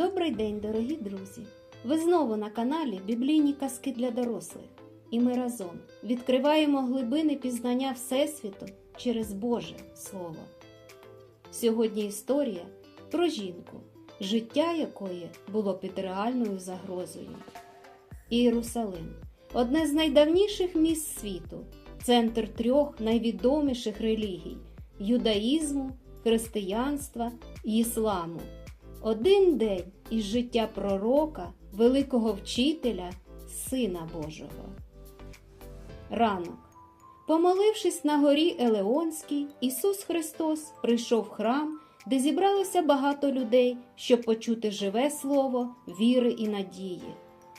Добрий день, дорогі друзі! Ви знову на каналі Біблійні казки для дорослих. І ми разом відкриваємо глибини пізнання Всесвіту через Боже Слово. Сьогодні історія про жінку, життя якої було під реальною загрозою. Ієрусалим одне з найдавніших міст світу, центр трьох найвідоміших релігій юдаїзму, християнства і ісламу. Один день із життя пророка, великого вчителя, Сина Божого. Ранок. Помолившись на горі Елеонській, Ісус Христос прийшов в храм, де зібралося багато людей, щоб почути живе слово віри і надії.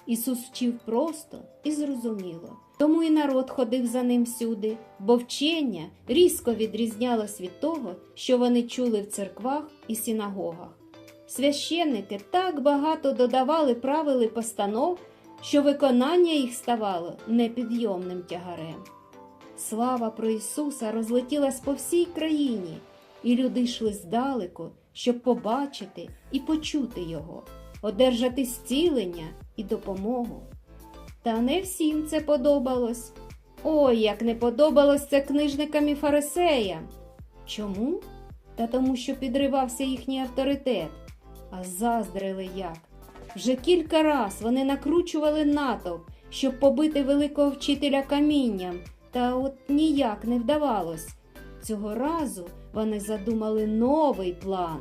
Ісус вчив просто і зрозуміло. Тому і народ ходив за ним всюди, бо вчення різко відрізнялось від того, що вони чули в церквах і синагогах. Священники так багато додавали правил і постанов, що виконання їх ставало непідйомним тягарем. Слава про Ісуса розлетілась по всій країні, і люди йшли здалеку, щоб побачити і почути Його, одержати зцілення і допомогу. Та не всім це подобалось. Ой, як не подобалось це книжникам і фарисеям. Чому? Та тому, що підривався їхній авторитет. А заздрили як. Вже кілька раз вони накручували натовп, щоб побити великого вчителя камінням, та от ніяк не вдавалось. Цього разу вони задумали новий план.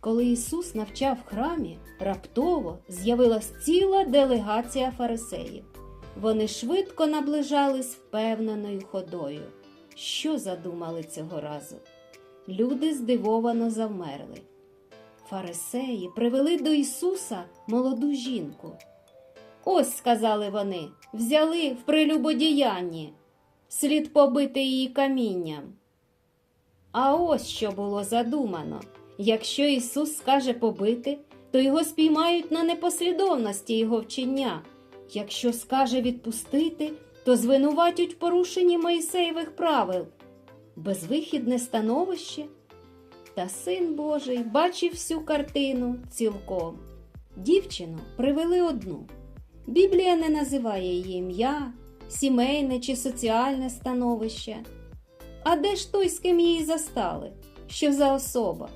Коли Ісус навчав в храмі, раптово з'явилась ціла делегація фарисеїв. Вони швидко наближались впевненою ходою. Що задумали цього разу? Люди здивовано завмерли. Фарисеї привели до Ісуса молоду жінку. Ось, сказали вони, взяли в прелюбодіянні, слід побити її камінням. А ось що було задумано. Якщо Ісус скаже побити, то його спіймають на непослідовності його вчення. Якщо скаже відпустити, то звинуватять в порушенні Моїсеєвих правил. Безвихідне становище. Та син Божий бачив всю картину цілком. Дівчину привели одну. Біблія не називає її ім'я, сімейне чи соціальне становище. А де ж той, з ким її застали? Що за особа?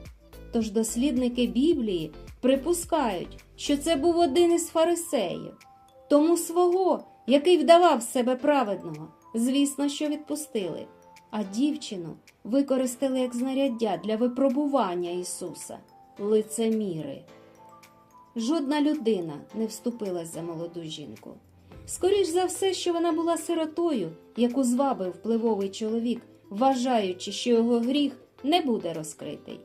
Тож дослідники Біблії припускають, що це був один із фарисеїв. Тому свого, який вдавав себе праведного, звісно, що відпустили, а дівчину використали як знаряддя для випробування Ісуса, лицеміри. Жодна людина не вступилась за молоду жінку. Скоріш за все, що вона була сиротою, яку звабив впливовий чоловік, вважаючи, що його гріх не буде розкритий.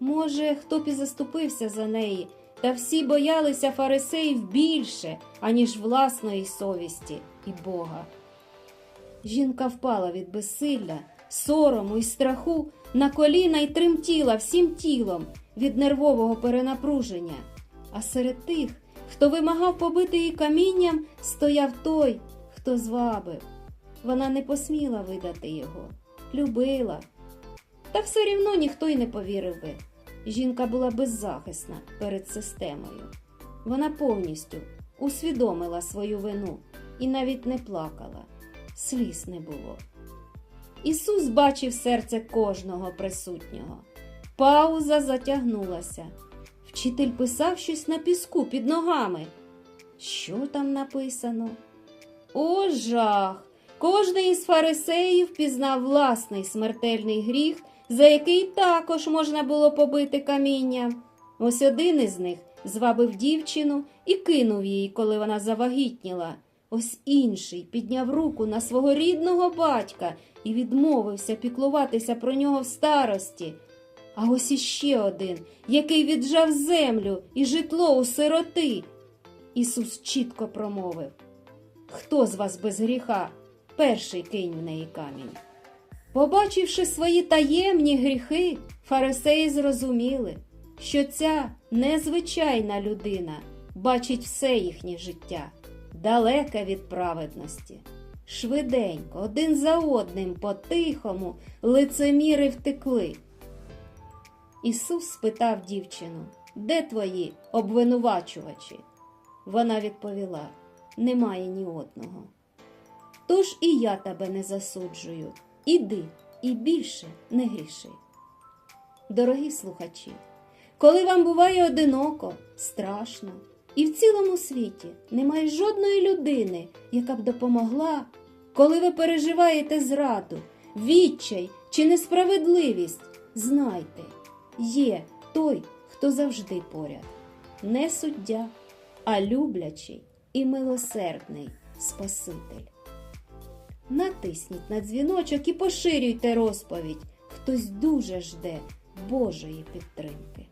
Може, хто б і заступився за неї, та всі боялися фарисеїв більше, аніж власної совісті і Бога. Жінка впала від безсилля, сорому і страху на коліна й тремтіла всім тілом від нервового перенапруження. А серед тих, хто вимагав побити її камінням, стояв той, хто звабив. Вона не посміла видати його, любила. Та все рівно ніхто й не повірив би. Жінка була беззахисна перед системою. Вона повністю усвідомила свою вину і навіть не плакала, сліз не було. Ісус бачив серце кожного присутнього. Пауза затягнулася. Вчитель писав щось на піску під ногами. Що там написано? О, жах! Кожний із фарисеїв пізнав власний смертельний гріх, за який також можна було побити камінням. Ось один із них звабив дівчину і кинув її, коли вона завагітніла. Ось інший підняв руку на свого рідного батька і відмовився піклуватися про нього в старості. А ось іще один, який віджав землю і житло у сироти. Ісус чітко промовив Хто з вас без гріха? Перший кинь в неї камінь. Побачивши свої таємні гріхи, фарисеї зрозуміли, що ця незвичайна людина бачить все їхнє життя, далеке від праведності. Швиденько, один за одним, по-тихому, лицеміри втекли. Ісус спитав дівчину де твої обвинувачувачі? Вона відповіла: Немає ні одного. Тож і я тебе не засуджую. Іди і більше не гріши. Дорогі слухачі, коли вам буває одиноко, страшно, і в цілому світі немає жодної людини, яка б допомогла, коли ви переживаєте зраду, відчай чи несправедливість, знайте, є той, хто завжди поряд, не суддя, а люблячий і милосердний Спаситель. Натисніть на дзвіночок і поширюйте розповідь. Хтось дуже жде Божої підтримки.